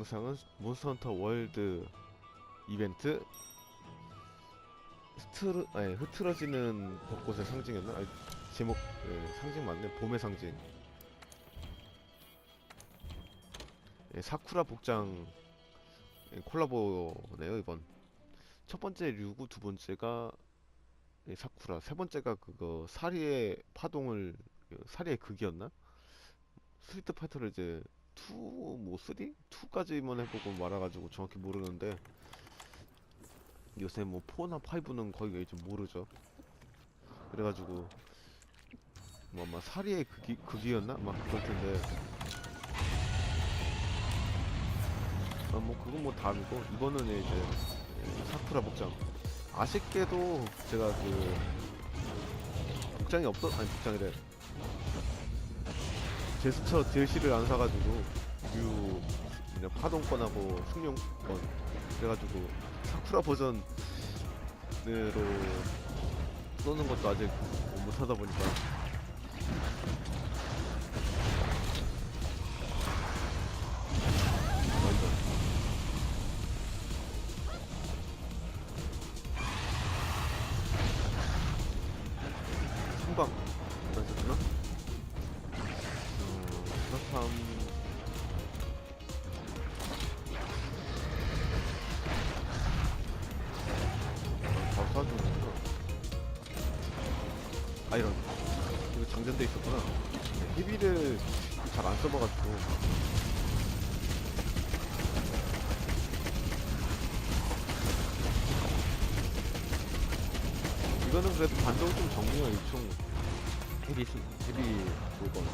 영상은 몬스터헌터 월드 이벤트? 흐트러, 아니, 흐트러지는 벚꽃의 상징이었나? 아니, 제목 예, 상징 맞네. 봄의 상징. 예, 사쿠라 복장 예, 콜라보네요 이번. 첫 번째 류구 두 번째가 예, 사쿠라. 세 번째가 그거 사리의 파동을 그 사리의 극이었나? 스트리트 파이터를 이제 2, 뭐 3? 2까지만 해보고 말아가지고 정확히 모르는데 요새 뭐 4나 5는 거의 이제 모르죠 그래가지고 뭐 아마 사리의 극이, 극이었나? 막 그럴 텐데 아, 뭐 그건 뭐 다르고 이거는 이제 예, 사쿠라 복장 아쉽게도 제가 그 복장이 없었 아니 복장이래 제스처 DLC를 안 사가지고 유 그냥 파동권하고 승용권. 그래가지고 사쿠라 버전으로 쏘는 것도 아직 못하다 보니까 어, 그렇다면 아, 다 쏴주는구나 아 이런. 이거 장전돼 있었구나. 네, 헤비를 잘 안 써봐가지고. 이거는 그래도 반동이 좀 적네요 이총. 헤비 스 헤비 물건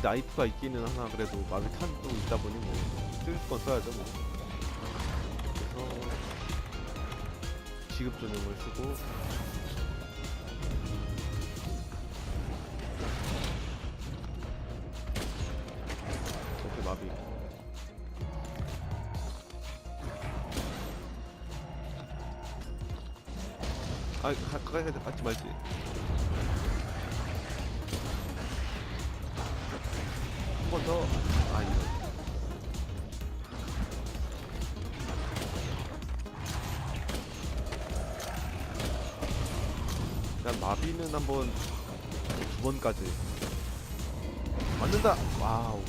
마비 나이프가 있기는 하나 그래도 마비 탄도 있다 보니 뭐 쓸 건 써야죠 뭐. 그래서 지급 전용을 쓰고. 이렇게 마비. 아 가, 가까이 가지 말지 마비는 한번 두 번까지. 맞는다! 와우.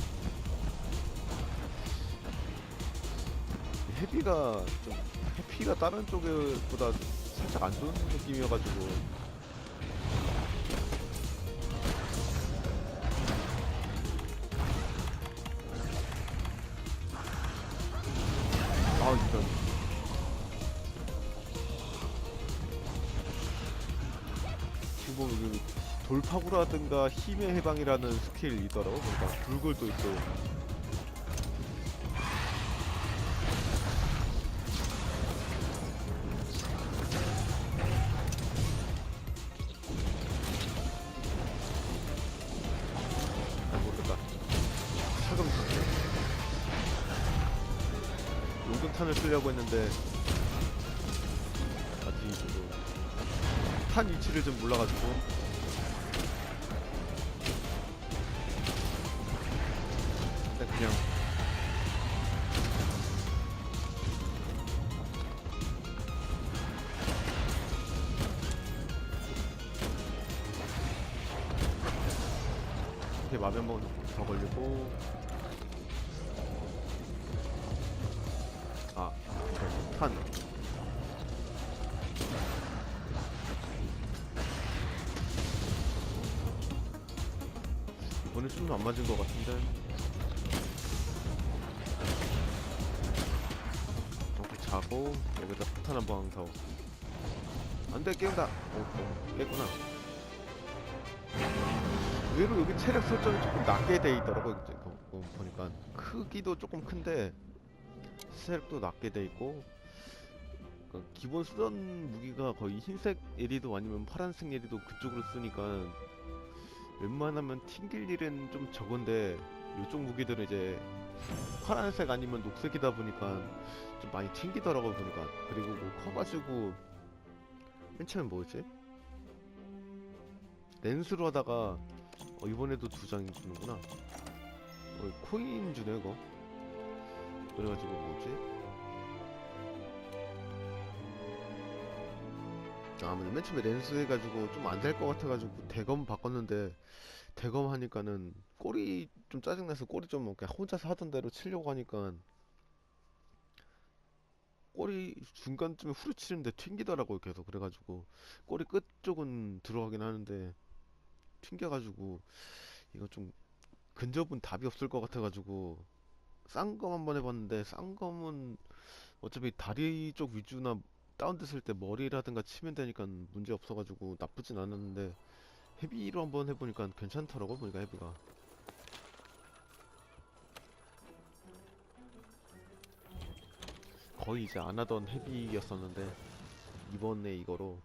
헤비가 좀 해피가 다른 쪽보다 살짝 안 좋은 느낌이어가지고. 아 이런 보면 그 돌파구라든가 힘의 해방이라는 스킬이더라고. 그러니까 불굴도 있고. 아 모르겠다. 차금 용병탄을 쓰려고 했는데 탄 위치를 좀 몰라가지고. 일단 그냥. 이렇게 마비 한번 더 걸리고. 아 탄. 이번에 좀안 맞은 것 같은데. 이렇게 자고 여기다 폭탄 한방 더. 안돼 깨운다. 오, 오 깼구나. 의외로 여기 체력 설정이 조금 낮게 돼 있더라고 그 보니까 크기도 조금 큰데 체력도 낮게 돼 있고 그 기본 쓰던 무기가 거의 흰색 예리도 아니면 파란색 예리도 그쪽으로 쓰니까 웬만하면 튕길 일은 좀 적은데 이쪽 무기들은 이제 파란색 아니면 녹색이다 보니까 좀 많이 튕기더라고 보니까 그리고 뭐 커가지고 맨 처음에 뭐였지? 렌스로 하다가 어, 이번에도 두 장 주는구나 어, 코인 주네 이거 그래가지고 뭐지? 아, 근데 맨 처음에 렌스 해가지고 좀 안 될 것 같아가지고 대검 바꿨는데 대검 하니까는 꼬리 좀 짜증나서 꼬리 좀 그냥 혼자서 하던 대로 치려고 하니까 꼬리 중간쯤에 후려치는데 튕기더라고요 계속. 그래가지고 꼬리 끝 쪽은 들어가긴 하는데 튕겨가지고 이거 좀 근접은 답이 없을 것 같아가지고 쌍검 한번 해봤는데 쌍검은 어차피 다리 쪽 위주나 다운됐을 때 머리라든가 치면 되니까 문제 없어가지고 나쁘진 않았는데 헤비로 한번 해보니까 괜찮더라고 보니까 헤비가. 거의 이제 안 하던 헤비였었는데 이번에 이거로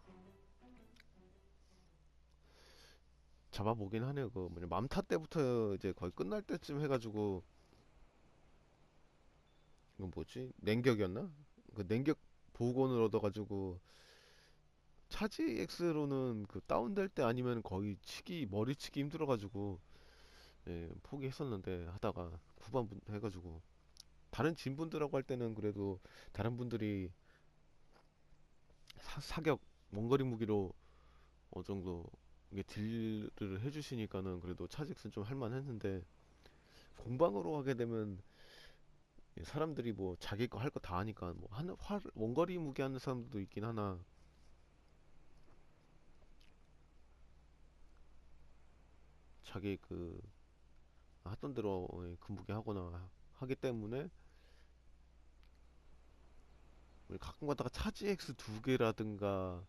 잡아보긴 하네요 그 뭐냐 맘타 때부터 이제 거의 끝날 때쯤 해가지고 이건 뭐지? 냉격이었나? 그 냉격 보건을 얻어가지고 차지 X로는 그 다운될 때 아니면 거의 치기 머리 치기 힘들어가지고 예, 포기했었는데 하다가 후반 분 해가지고. 다른 진분들하고 할 때는 그래도 다른 분들이 사, 사격 원거리 무기로 어느 정도 이게 딜을 해주시니까는 그래도 차직은 좀 할만했는데 공방으로 하게 되면 이 사람들이 뭐 자기 거 할 거 다 하니까 뭐 한, 활, 원거리 무기 하는 사람들도 있긴 하나. 자기 그 하던 대로 예, 그 하거나 하기 때문에 우리 가끔 가다가 차지 X 두 개라든가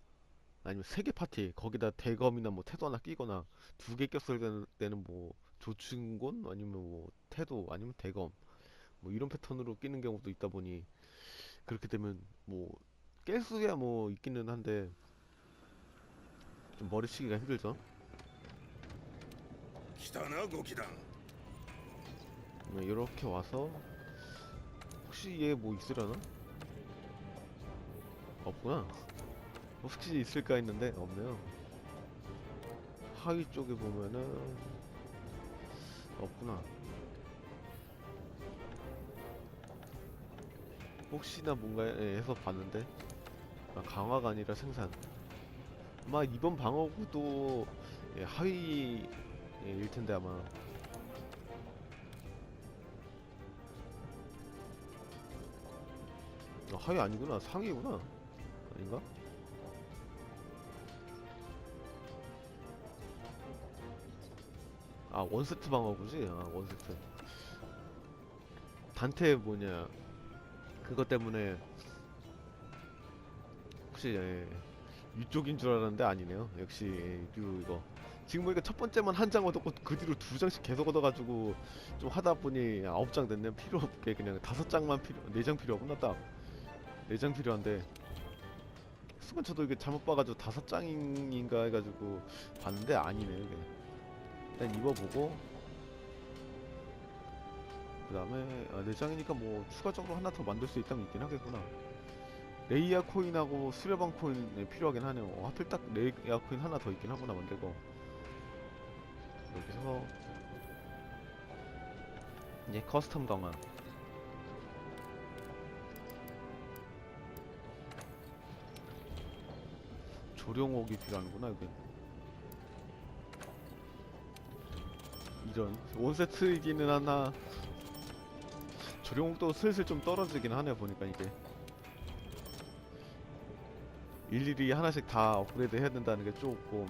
아니면 세 개 파티 거기다 대검이나 뭐 태도 하나 끼거나 두 개 꼈을 때는 뭐 조충곤 아니면 뭐 태도 아니면 대검 뭐 이런 패턴으로 끼는 경우도 있다 보니 그렇게 되면 뭐 깨수야 뭐 있기는 한데 좀 머리치기가 힘들죠. 기단하고 기단. 네, 이렇게 와서 혹시 얘 뭐 있으려나? 없구나. 혹시 있을까 했는데 없네요. 하위 쪽에 보면은 없구나. 혹시나 뭔가 해서 봤는데 아, 강화가 아니라 생산. 아마 이번 방어구도 예, 하위 예, 일 텐데 아마. 아, 하위 아니구나. 상위구나. 아닌가? 아 원세트 방어구지? 아 원세트. 단테 뭐냐 그것 때문에 혹시 예, 위쪽인 줄 알았는데 아니네요. 역시 예, 류 이거. 지금 보니까 첫 번째만 한 장 얻었고 그 뒤로 두 장씩 계속 얻어가지고 좀 하다 보니 아홉 장 됐네. 필요 없게 그냥 다섯 장만 필요 네 장 필요하구나 딱. 네 장 필요한데. 순간 저도 이게 잘못 봐가지고 다섯 장인가 해가지고 봤는데 아니네 이게. 일단 입어보고 그 다음에 아, 네 장이니까 뭐 추가적으로 하나 더 만들 수 있다면 있긴 하겠구나. 레이아 코인하고 수레방 코인이 필요하긴 하네요. 어, 하필 딱 레이아 코인 하나 더 있긴 하구나 만들고 여기서. 이제 커스텀 강화. 조룡옥이 필요하는구나 여기 이런. 원세트이기는 하나 조룡옥도 슬슬 좀 떨어지긴 하네 보니까 이게. 일일이 하나씩 다 업그레이드 해야 된다는 게 조금.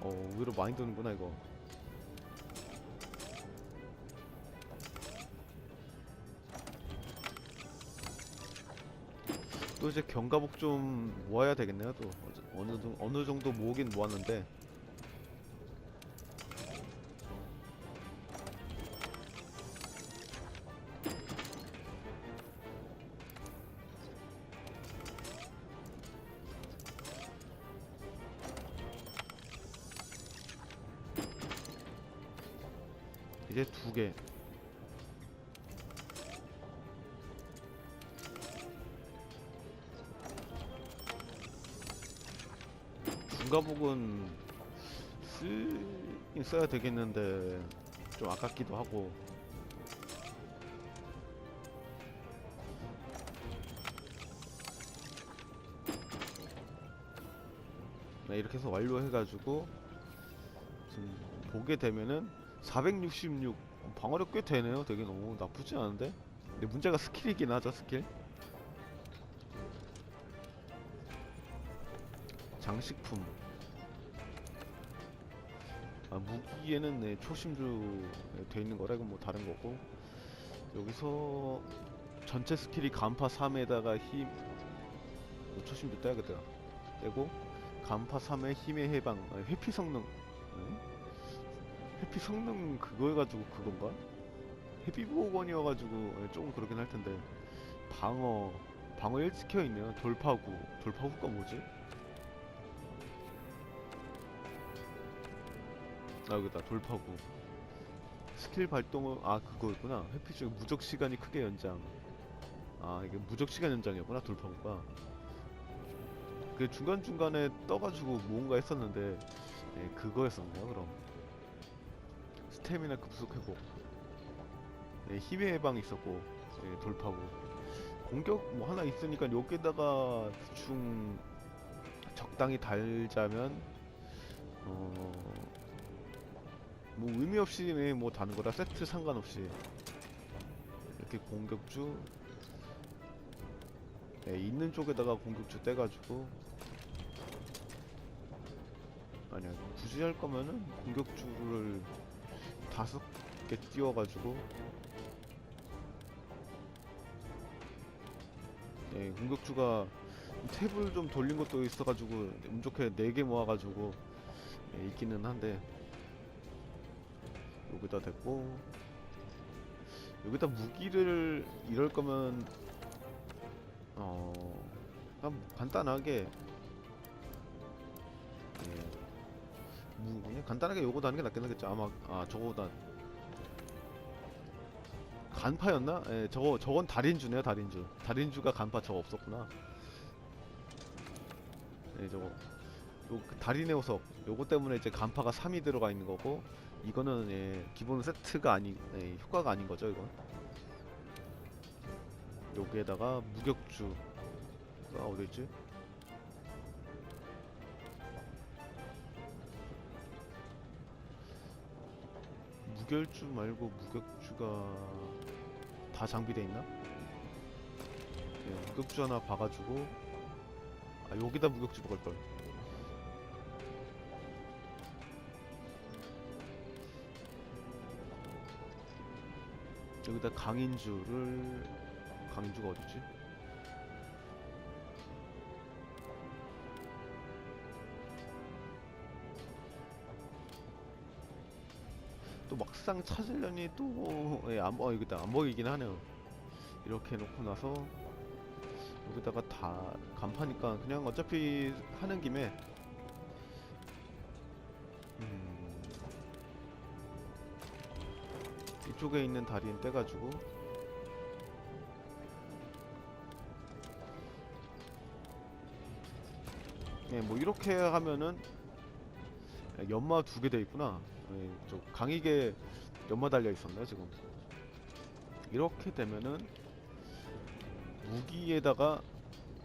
어 의외로 많이 드는구나 이거. 또 이제 경가복 좀 모아야 되겠네요 또. 어느 어느 정도 모으긴 모았는데 이게 두 개. 중가복은 쓰긴 써야 되겠는데 좀 아깝기도 하고 네, 이렇게 해서 완료해가지고 지금 보게 되면은 466 방어력 꽤 되네요. 되게 너무 나쁘지 않은데. 근데 문제가 스킬이긴 하죠, 스킬. 장식품. 아, 무기에는 네, 초심주 돼 있는 거라 이건 뭐 다른 거고. 여기서 전체 스킬이 간파 3에다가 힘뭐 초심주 떼야겠다. 떼고 간파 3에 힘의 해방, 아, 회피 성능. 네? 해피 성능 그거 해가지고 그건가? 해피보건이어가지고 예, 조금 그러긴 할 텐데. 방어 방어 1 찍혀 있네요. 돌파구. 돌파구가 뭐지? 아 여기다. 돌파구. 스킬 발동은 아 그거였구나. 회피 중에 무적 시간이 크게 연장. 아 이게 무적 시간 연장이었구나 돌파구가. 그 중간중간에 떠가지고 뭔가 했었는데 예, 그거였었네요 그럼 스태미나 급속 회복 네, 힘의 해방 있었고 예, 돌파구 공격 뭐 하나 있으니까 여기다가 대충 적당히 달자면 어... 뭐 의미 없이 네, 뭐 다는 거라 세트 상관없이 이렇게 공격주 네, 있는 쪽에다가 공격주 떼가지고. 아니야 굳이 할 거면은 공격주를 다섯 개 띄워가지고. 예, 공격주가 탭을 좀 돌린 것도 있어가지고 운 좋게 네 개 모아가지고 예, 있기는 한데. 여기다 됐고. 여기다 무기를 이럴 거면 어 간단하게 무 그냥 간단하게 요거 다는 게 낫긴 하겠죠 아마 아 저거보다 간파였나? 예, 저거 저건 달인주네요, 달인주. 달인주가 간파 저거 없었구나. 예, 저거 요 달인의 호석. 요거 때문에 이제 간파가 3이 들어가 있는 거고 이거는 예, 기본 세트가 아니 예, 효과가 아닌 거죠, 이건. 여기에다가 무격주. 아, 어디 있지? 무결주 말고 무격주가 다 장비돼 있나? 네, 무격주 하나 봐가지고 아 여기다 무격주 먹을 걸. 여기다 강인주를 강인주가 어디지? 막상 찾으려니 또 예, 안, 어, 여기다 안 보이긴 하네요. 이렇게 해놓고 나서 여기다가 다 간파니까 그냥 어차피 하는 김에 음, 이쪽에 있는 다리는 떼가지고 예, 뭐 이렇게 하면은 연마 두 개 돼 있구나. 예, 저 강익에 연마 달려 있었나요 지금? 이렇게 되면은 무기에다가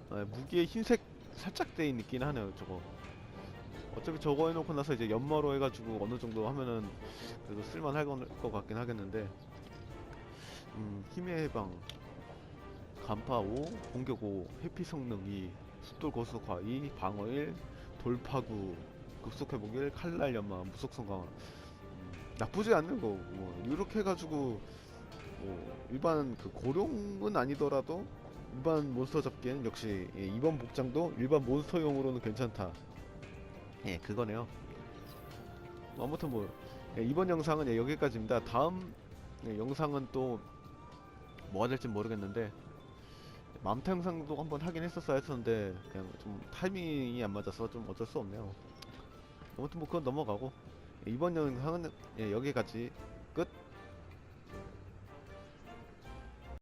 아, 무기에 흰색 살짝 돼 있긴 하네요 저거. 어차피 저거 해놓고 나서 이제 연마로 해가지고 어느 정도 하면은 그래도 쓸만할 것- 것 같긴 하겠는데 음, 힘의 해방 간파 5, 공격 5, 회피 성능 2, 숫돌 거수과 2, 방어 1, 돌파구 급속 회복 1, 칼날 연마, 무속성 강화 음, 나쁘지 않는 거. 뭐 이렇게 해가지고 뭐 일반 그 고룡은 아니더라도 일반 몬스터 잡기에는 역시 예, 이번 복장도 일반 몬스터용으로는 괜찮다. 예, 그거네요. 뭐 아무튼 뭐 예, 이번 영상은 예, 여기까지입니다. 다음 예, 영상은 또 뭐가 될지 모르겠는데 맘타 영상도 한번 하긴 했었어야 했었는데 그냥 좀 타이밍이 안 맞아서 좀 어쩔 수 없네요. 아무튼 뭐 그건 넘어가고 예, 이번 영상은 예, 여기까지 끝.